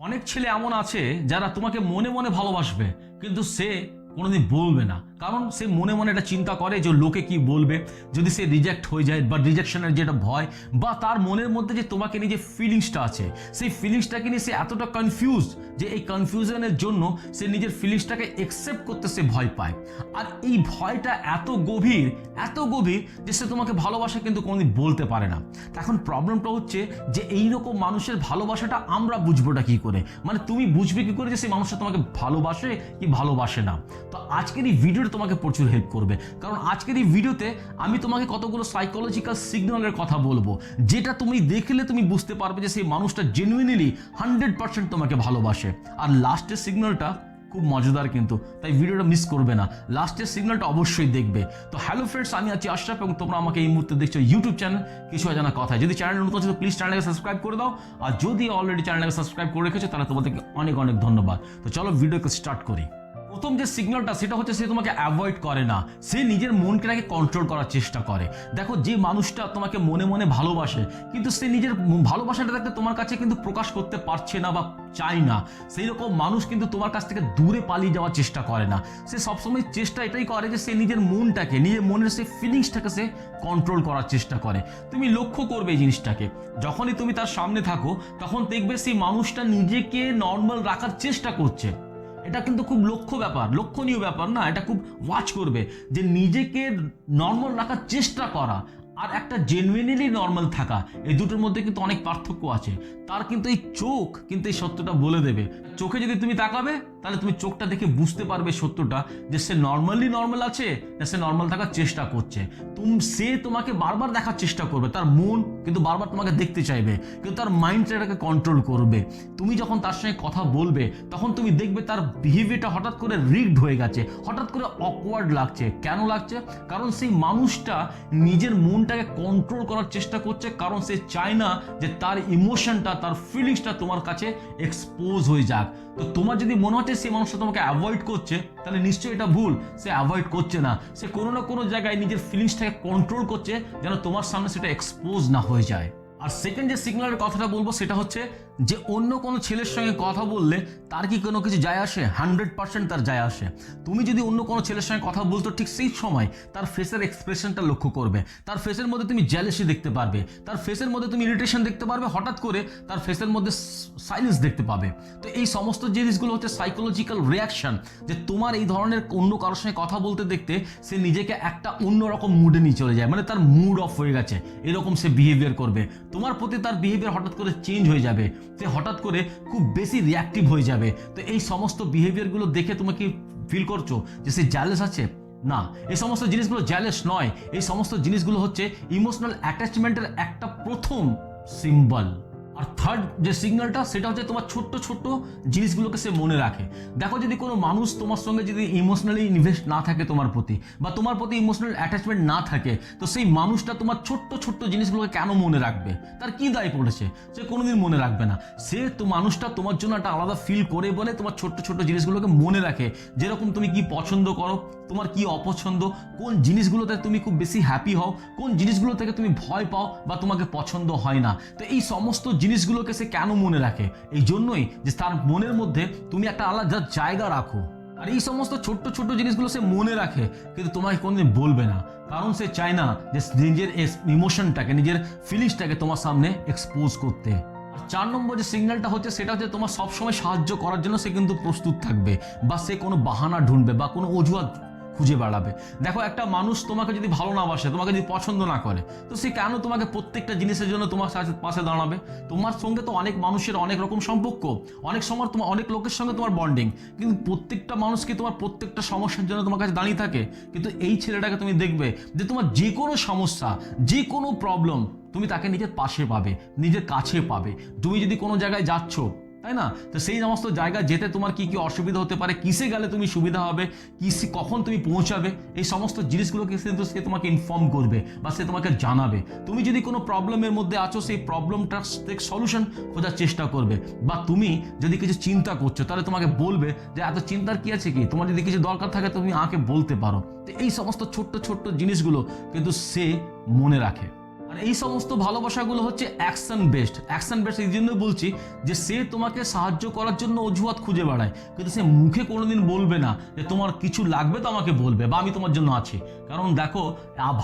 অনেক ছেলে এমন আছে যারা তোমাকে মনে মনে ভালোবাসবে কিন্তু সে কোনোদিন বলবে না। কারণ সে মনে মনে একটা চিন্তা করে যে লোকে কি বলবে। যদি সে রিজেক্ট হয়ে যায় বা রিজেকশনের যেটা ভয় বা তার মনের মধ্যে যে তোমাকে নিয়ে যে ফিলিংসটা আছে, সেই ফিলিংসটাকে নিয়ে সে এতটা কনফিউজ যে এই কনফিউশনের জন্য সে নিজের ফিলিংসটাকে একসেপ্ট করতে সে ভয় পায়। আর এই ভয়টা এত গভীর এত গভীর যে সে তোমাকে ভালোবাসা কিন্তু কোনোদিন বলতে পারে না। এখন প্রবলেমটা হচ্ছে যে এই রকম মানুষের ভালোবাসাটা আমরা বুঝবোটা কি করে? মানে তুমি বুঝবে কি করে যে সেই মানুষটা তোমাকে ভালোবাসে কি ভালোবাসে না? তো আজকের এই ভিডিওটা তোমাকে প্রচুর হেল্প করবে। কারণ আজকের এই ভিডিওতে আমি তোমাকে কতগুলো সাইকোলজিক্যাল সিগন্যালের কথা বলব, যেটা তুমি দেখলে তুমি বুঝতে পারবে যে সেই মানুষটা জেনুইনলি হান্ড্রেড পার্সেন্ট তোমাকে ভালোবাসে। আর লাস্টের সিগন্যালটা খুব মজাদার কিন্তু, তাই ভিডিওটা মিস করবে না। লাস্টের সিগন্যালটা অবশ্যই দেখবে। তো হ্যালো ফ্রেন্ডস আমি আছি আশরাফ এবং তোমরা আমাকে এই মুহূর্তে দেখছ ইউটিউব চ্যানেল কিছু জানা কথা। যদি চ্যানেল নতুন আছে তো প্লিজ চ্যানেলকে সাবস্ক্রাইব করে দাও। আর যদি অলরেডি চ্যানেলকে সাবস্ক্রাইব করে রেখেছো, তাহলে তোমাদেরকে অনেক অনেক ধন্যবাদ। তো চলো ভিডিওকে স্টার্ট করি। প্রথম যে সিগন্যালটা সেটা হচ্ছে সে তোমাকে অ্যাভয়েড করে না। সে নিজের মনকে কন্ট্রোল করার চেষ্টা করে। দেখো, যে মানুষটা তোমাকে মনে মনে ভালোবাসে, কিন্তু সে নিজের ভালোবাসাটা দেখতে তোমার কাছে কিন্তু প্রকাশ করতে পারছে না বা চায় না। সেই রকম মানুষ কিন্তু তোমার কাছ থেকে দূরে পালিয়ে যাওয়ার চেষ্টা করে না। সে সবসময় চেষ্টা এটাই করে যে সে নিজের মনটাকে, নিজের মনের সেই ফিলিংসটাকে সে কন্ট্রোল করার চেষ্টা করে। তুমি লক্ষ্য করবে এই জিনিসটাকে। যখনই তুমি তার সামনে থাকো, তখন দেখবে সেই মানুষটা নিজেকে নর্মাল রাখার চেষ্টা করছে। এটা কিন্তু খুব লক্ষ্য ব্যাপার, লক্ষণীয় ব্যাপার না, এটা খুব ওয়াচ করবে যে নিজেকে নর্মাল রাখার চেষ্টা করা আর একটা জেনুইনলি নর্মাল থাকা, এই দুটোর মধ্যে কিন্তু অনেক পার্থক্য আছে। তার কিন্তু এই চোখ কিন্তু এই সত্যটা বলে দেবে। চোখে যদি তুমি তাকাবে তাহলে তুমি চোখটা দেখে বুঝতে পারবে সত্যটা যে সে নর্মালি নর্মাল আছে, না সে নর্মাল থাকার চেষ্টা করছে। তুম, সে তোমাকে বারবার দেখার চেষ্টা করবে। তার মন কিন্তু বারবার তোমাকে দেখতে চাইবে, কিন্তু তার মাইন্ডটা এটাকে কন্ট্রোল করবে। তুমি যখন তার সঙ্গে কথা বলবে, তখন তুমি দেখবে তার বিহেভিয়ারটা হঠাৎ করে রিগড হয়ে গেছে, হঠাৎ করে অকওয়ার্ড লাগছে। কেন লাগছে? কারণ সেই মানুষটা নিজের মনটাকে কন্ট্রোল করার চেষ্টা করছে, কারণ সে চায় না যে তার ইমোশনটা তার ফিলিংসটা তোমার কাছে এক্সপোজ হয়ে যাক। তো তোমার যদি মনে হচ্ছে সেই মানুষটা তোমাকে অ্যাভয়েড করছে, তাহলে নিশ্চয়ই এটা ভুল। সে অ্যাভয়েড করছে না। সে কোনো না কোনো জায়গায় নিজের ফিলিংসটাকে কন্ট্রোল করছে, যেন তোমার সামনে সেটা এক্সপোজ না হয়ে যায়। আর সেকেন্ড যে সিগন্যালের কথাটা বলব, সেটা হচ্ছে যে অন্য কোনো ছেলের সঙ্গে কথা বললে তার কি কোনো কিছু যায় আসে? হান্ড্রেড পার্সেন্ট তার যায় আসে। তুমি যদি অন্য কোনো ছেলের সঙ্গে কথা বলতো ঠিক সেই সময় তার ফেসের এক্সপ্রেশনটা লক্ষ্য করবে। তার ফেসের মধ্যে তুমি জ্যালেসি দেখতে পারবে। তার ফেসের মধ্যে তুমি ইরিটেশন দেখতে পারবে। হঠাৎ করে তার ফেসের মধ্যে সাইলেন্স দেখতে পাবে। তো এই সমস্ত জিনিসগুলো হচ্ছে সাইকোলজিক্যাল রিয়াকশন যে তোমার এই ধরনের অন্য কারোর সঙ্গে কথা বলতে দেখতে সে নিজেকে একটা অন্যরকম মুডে নিয়ে চলে যায়। মানে তার মুড অফ হয়ে গেছে। এরকম সে বিহেভিয়ার করবে। তোমার প্রতি তার বিহেভিয়ার হঠাৎ করে চেঞ্জ হয়ে যাবে। সে হঠাৎ করে খুব বেশি রিয়াক্টিভ হয়ে যাবে। তো এই সমস্ত বিহেভিয়ারগুলো দেখে তুমি কি ফিল করছ যে সে জ্যালেস আছে? না, এই সমস্ত জিনিসগুলো জ্যালেস নয়। এই সমস্ত জিনিসগুলো হচ্ছে ইমোশনাল অ্যাটাচমেন্টের একটা প্রথম সিম্বল আর থার্ড যে সিগন্যালটা সেটা হচ্ছে তোমার ছোট্ট ছোট্ট জিনিসগুলোকে সে মনে রাখে। দেখো যদি কোনো মানুষ তোমার সঙ্গে যদি ইমোশনালি ইনভেস্ট না থাকে তোমার প্রতি বা তোমার প্রতি ইমোশনাল অ্যাটাচমেন্ট না থাকে, তো সেই মানুষটা তোমার ছোট্ট ছোট্ট জিনিসগুলোকে কেন মনে রাখবে? তার কি দায় পড়েছে? সে কোনোদিন মনে রাখবে না। সে তো মানুষটা তোমার জন্য একটা আলাদা ফিল করে বলে তোমার ছোট্ট ছোট্ট জিনিসগুলোকে মনে রাখে। যেরকম তুমি কি পছন্দ করো, তোমার কি অপছন্দ, কোন জিনিসগুলোতে তুমি খুব বেশি হ্যাপি হও, কোন জিনিসগুলো থেকে তুমি ভয় পাও বা তোমাকে পছন্দ হয় না। তো এই সমস্ত জিনিসগুলোকে সে কেন মনে রাখে? এই জন্যই যে তার মনের মধ্যে তুমি একটা আলাদা জায়গা রাখো। আর এই সমস্ত ছোট্ট ছোট্ট জিনিসগুলো সে মনে রাখে, কিন্তু তোমাকে কোনোদিন বলবে না। কারণ সে চায় না যে নিজের ইমোশনটাকে নিজের ফিলিংসটাকে তোমার সামনে এক্সপোজ করতে। চার নম্বর যে সিগন্যালটা হচ্ছে, সেটা হচ্ছে তোমার সবসময় সাহায্য করার জন্য সে কিন্তু প্রস্তুত থাকবে। বা সে কোনো বাহানা ঢুঁড়বে বা কোনো অজুহাত খুঁজে বেড়াবে। দেখো, একটা মানুষ তোমাকে যদি ভালো না বাসে, তোমাকে যদি পছন্দ না করে, তো সে কেন তোমাকে প্রত্যেকটা জিনিসের জন্য তোমার পাশে দাঁড়াবে? তোমার সঙ্গে তো অনেক মানুষের অনেক রকম সম্পর্ক, অনেক সময় তোমার, অনেক লোকের সঙ্গে তোমার বন্ডিং কিন্তু প্রত্যেকটা মানুষ কি তোমার প্রত্যেকটা সমস্যার জন্য তোমার কাছে দাঁড়িয়ে থাকে? কিন্তু এই ছেলেটাকে তুমি দেখবে যে তোমার যে কোনো সমস্যা, যে কোনো প্রবলেম তুমি তাকে নিজের পাশে পাবে, নিজের কাছে পাবে। তুমি যদি কোনো জায়গায় যাচ্ছ তাই না? তো সেই সমস্ত জায়গা যেতে তোমার কি কি অসুবিধা হতে পারে? কিসে গেলে তুমি সুবিধা হবে? কিসে, কখন তুমি পৌঁছাবে? এই সমস্ত জিনিসগুলোকে কিন্তু সে তোমাকে ইনফর্ম করবে বা সে তোমাকে জানাবে। তুমি যদি কোনো প্রবলেমের মধ্যে আছো, সেই প্রবলেমটার সলিউশন খোঁজার চেষ্টা করবে। বা তুমি যদি কিছু চিন্তা করছ, তাহলে তোমাকে বলবে যে, এত চিন্তার কি আছে কি? তোমার যদি কিছু দরকার থাকে, তুমি আঁকে বলতে পারো। তো এই সমস্ত ছোট্ট ছোট্ট জিনিসগুলো কিন্তু সে মনে রাখে। আর এই সমস্ত ভালোবাসাগুলো হচ্ছে অ্যাকশন বেসড অ্যাকশন বেসড এই জন্য বলছি যে সে তোমাকে সাহায্য করার জন্য অজুহাত খুঁজে বেড়ায়। কিন্তু সে মুখে কোনোদিন বলবে না যে তোমার কিছু লাগবে তো আমাকে বলবে বা আমি তোমার জন্য আছি। কারণ দেখো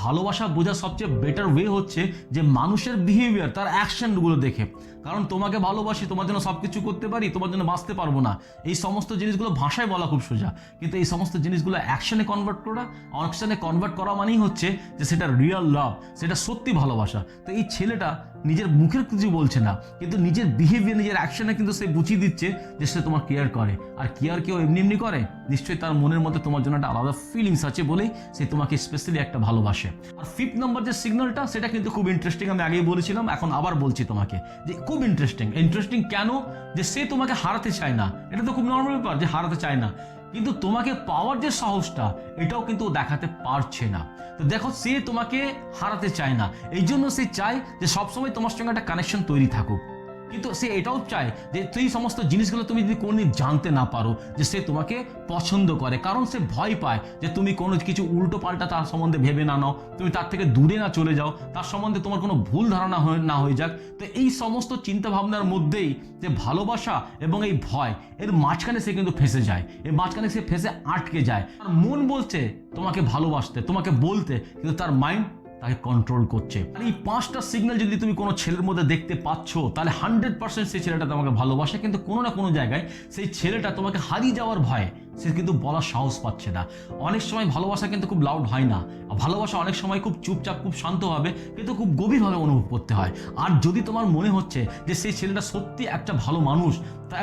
ভালোবাসা বোঝার সবচেয়ে বেটার ওয়ে হচ্ছে যে মানুষের বিহেভিয়ার তার অ্যাকশনগুলো দেখে। কারণ তোমাকে ভালোবাসি, তোমার জন্য সব কিছু করতে পারি, তোমার জন্য বাঁচতে পারব না। এই সমস্ত জিনিসগুলো ভাষায় বলা খুব সোজা। কিন্তু এই সমস্ত জিনিসগুলো অ্যাকশনে কনভার্ট করা অ্যাকশনে কনভার্ট করা মানেই হচ্ছে যে সেটা রিয়েল লাভ সেটা সত্যি ভালোবাসা। তো এই ছেলেটা নিজের মুখের কিছু বলছে না, কিন্তু নিজের বিহেভিয়ার নিজের অ্যাকশনে কিন্তু সে বুঝিয়ে দিচ্ছে যে সে তোমার কেয়ার করে। আর কেয়ার কেউ এমনি এমনি করে? নিশ্চয়ই তার মনের মধ্যে তোমার জন্য একটা আলাদা ফিলিংস আছে বলেই সে তোমাকে স্পেশালি একটা ভালোবাসে। আর ফিফথ নম্বর যে সিগন্যালটা সেটা কিন্তু খুব ইন্টারেস্টিং আমি আগেই বলেছিলাম, এখন আবার বলছি তোমাকে যে খুব ইন্টারেস্টিং ইন্টারেস্টিং কেন? যে সে তোমাকে হারাতে চায় না। এটা তো খুব নর্মাল ব্যাপার যে হারাতে চায় না। কিন্তু তোমাকে পাওয়ার যে সাহসটা, এটাও কিন্তু দেখাতে পারছে না। তো দেখো, সে তোমাকে হারাতে চায় না। এই জন্য সে চায় যে সবসময় তোমার সঙ্গে একটা কানেকশন তৈরি থাকুক। কিন্তু সে এটাও চায় যে তুই সমস্ত জিনিসগুলো তুমি যদি কোনোদিন জানতে না পারো, যে সে তোমাকে পছন্দ করে। কারণ সে ভয় পায় যে তুমি কোনো কিছু উল্টো পাল্টা তার সম্বন্ধে ভেবে না নাও, তুমি তার থেকে দূরে না চলে যাও, তার সম্বন্ধে তোমার কোনো ভুল ধারণা হয়ে না হয়ে যাক। তো এই সমস্ত চিন্তা ভাবনার মধ্যেই যে ভালোবাসা এবং এই ভয়, এর মাঝখানে সে কিন্তু ফেসে যায়। এর মাঝখানে সে ফেসে আটকে যায়। আর মন বলছে, তোমাকে ভালোবাসতে, তোমাকে বলতে। কিন্তু তার মাইন্ড তাকে কন্ট্রোল করছে। এই পাঁচটা সিগন্যাল যদি তুমি কোনো ছেলের মধ্যে দেখতে পাচ্ছ, তাহলে হান্ড্রেড পার্সেন্ট সেই ছেলেটা তোমাকে ভালোবাসে। কিন্তু কোনো না কোনো জায়গায় সেই ছেলেটা তোমাকে হারিয়ে যাওয়ার ভয়ে সে কিন্তু বলার সাহস পাচ্ছে না। অনেক সময় ভালোবাসা কিন্তু খুব লাউড হয় না। ভালোবাসা অনেক সময় খুব চুপচাপ, খুব শান্তভাবে, কিন্তু খুব গভীরভাবে অনুভব করতে হয়। আর যদি তোমার মনে হচ্ছে যে সেই ছেলেটা সত্যি একটা ভালো মানুষ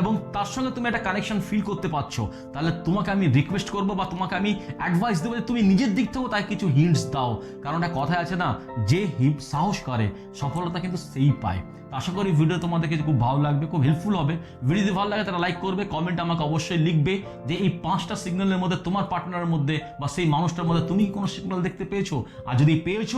এবং তার সঙ্গে তুমি একটা কানেকশন ফিল করতে পারছ। তাহলে তোমাকে আমি রিকোয়েস্ট করব বা তোমাকে আমি অ্যাডভাইস দেবো যে তুমি নিজের দিক থেকেও তাই কিছু হিন্টস দাও। কারণ একটা কথায় আছে না, যে হিপ সাহস করে, সফলতা কিন্তু সেই পায়। আশা করি ভিডিও তোমাদের কাছে খুব ভালো লাগবে, খুব হেল্পফুল হবে। ভিডিও যদি ভালো লাগে তারা লাইক করবে কমেন্ট আমাকে অবশ্যই লিখবে যে এই পাঁচটা সিগন্যালের মধ্যে তোমার পার্টনারের মধ্যে বা সেই মানুষটার মধ্যে তুমি কোনো সিগন্যাল দেখতে পেয়েছ? আর যদি পেয়েছ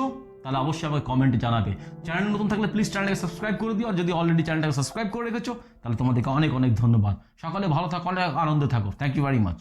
তাহলে অবশ্যই আমাকে কমেন্টে জানাবে। চ্যানেল নতুন থাকলে প্লিজ চ্যানেলটাকে সাবস্ক্রাইব করে দিও। আর যদি অলরেডি চ্যানেলটাকে সাবস্ক্রাইব করে রেখেছো, তাহলে তোমাদেরকে অনেক অনেক ধন্যবাদ। সকালে ভালো থাকো, অনেক আনন্দে থাকো। Thank you very much